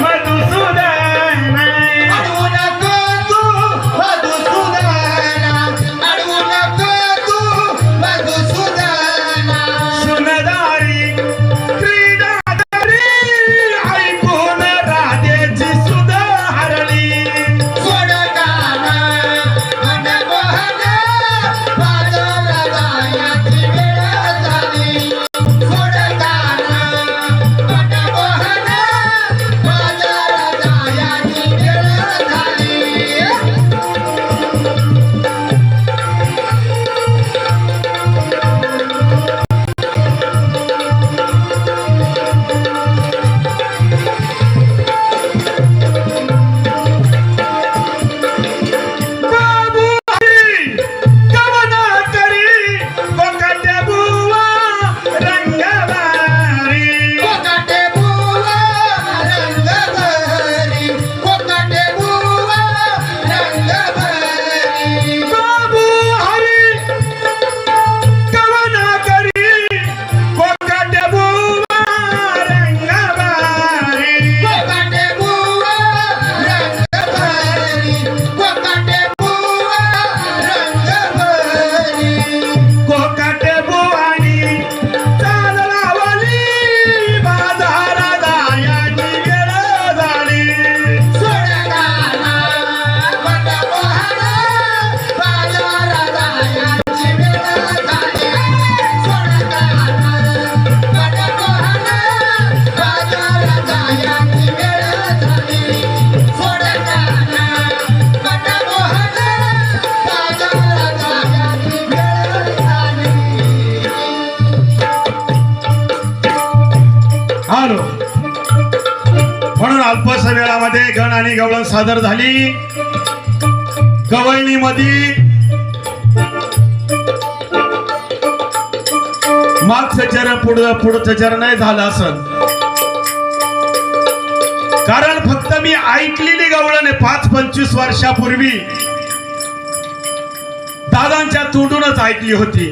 Mas o sul Alps वेळामध्ये गण आणि गवळण सादर झाली. गवळणीमध्ये मागचं चरण पुढं पुढचं चरण नाही झालं असं. कारण फक्त मी ऐकलेली गवळण पाच पंचवीस वर्षापूर्वी. दादांच्या तोंडूनच ऐकली होती.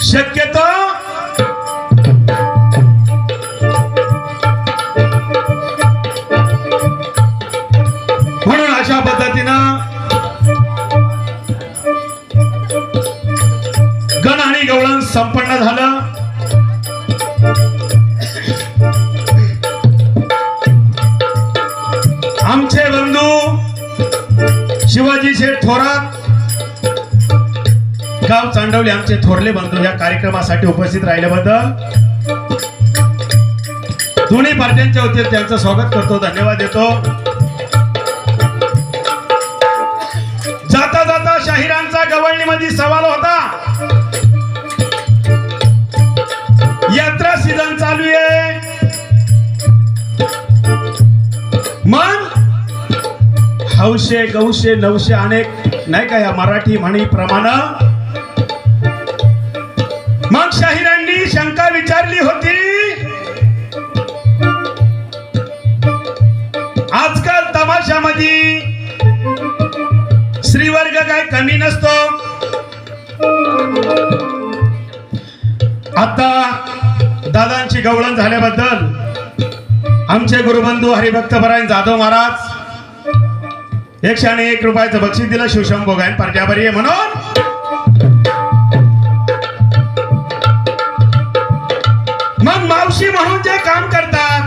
शक्यतो शिवाजी शेठ थोरात. गाव चांडवले आमचे थोरले बंधू या कार्यक्रमासाठी उपस्थित राहिल्याबद्दल दोन्ही पार्ट्यांच्या वतीने त्यांचं स्वागत करतो धन्यवाद देतो. जाता जाता शाहिरांचा गवळणीमध्ये सवाल होता. यात्रा सिद्धांचा हौशे गौशे नवशे अनेक. नाही का या मराठी म्हणीप्रमाणे? मग शाहिरांनी शंका विचारली होती. आजकाल तमाशामध्ये श्रीवर्ग काय कमी नसतो. आता दादांची गवळण झाल्याबद्दल आमचे गुरुबंधू हरिभक्त परायण जाधव महाराज एकशे आणि एक रुपयाचं बक्षीस दिलं शिवशंभो गायन पार्ट्याबरी आहे म्हणून. मग मावशी म्हणून जे काम करतात.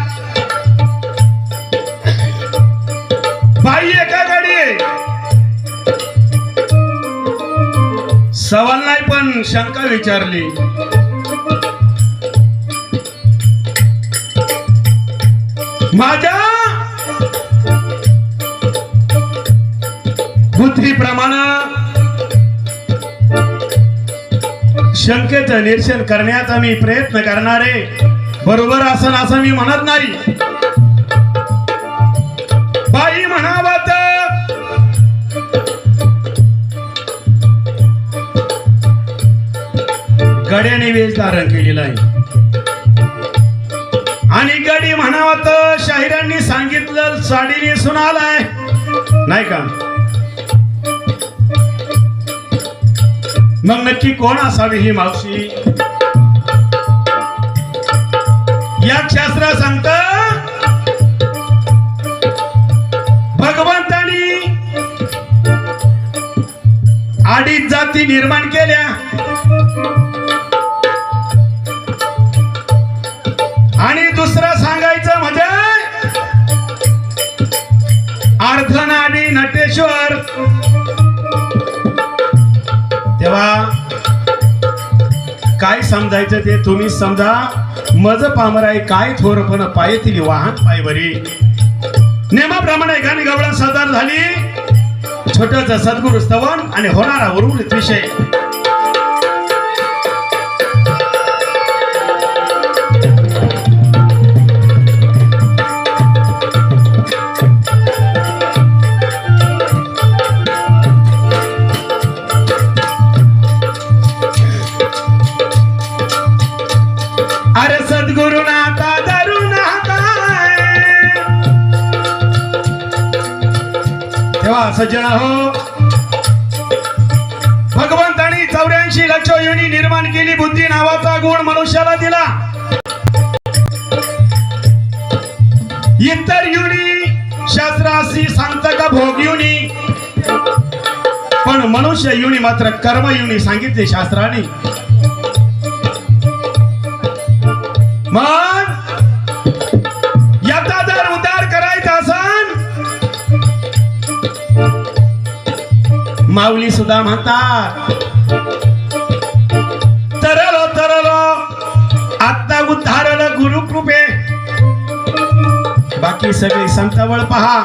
बाई एका गाडी सवाल नाही पण शंका विचारली. माझ्या बुद्धीप्रमाणे शंकेचं निरसन करण्याचा मी प्रयत्न करणारे बरोबर असं असं मी म्हणत नाही. बाई म्हणावं गड्याने वेज धारण केलेला आहे. आणि गडी म्हणावं तर शाहिरांनी सांगितलं साडीने सुनालाय नाही का? मग नक्की कोण असावी ही मावशी? या शास्त्र सांगत भगवंतानी आडीच जाती निर्माण केल्या. आणि दुसरं सांगायचं म्हणजे अर्धनाडी नटेश्वर तेव्हा काय समजायचं ते तुम्ही समजा. मज पामराय काय थोरपण पायतील वाहन पायवरी. नेमाप्रमाणे गाणी गवळा सादर झाली. छोटच सद्गुरु स्तवन आणि होणारा उर्वरित विषय. सज्जना हो भगवंतानी चौऱ्याऐंशी लक्ष योनी निर्माण केली बुद्धी नावाचा गुण मनुष्याला दिला. इतर युनी शास्त्राशी सांगतं का भोग युनी. पण मनुष्य युनी मात्र कर्म युनी सांगितले शास्त्राने. माऊली सुद्धा म्हणतात. तरलो तरलो. आता उद्धारल गुरुकृपे. बाकी सगळे संतवळ पहा.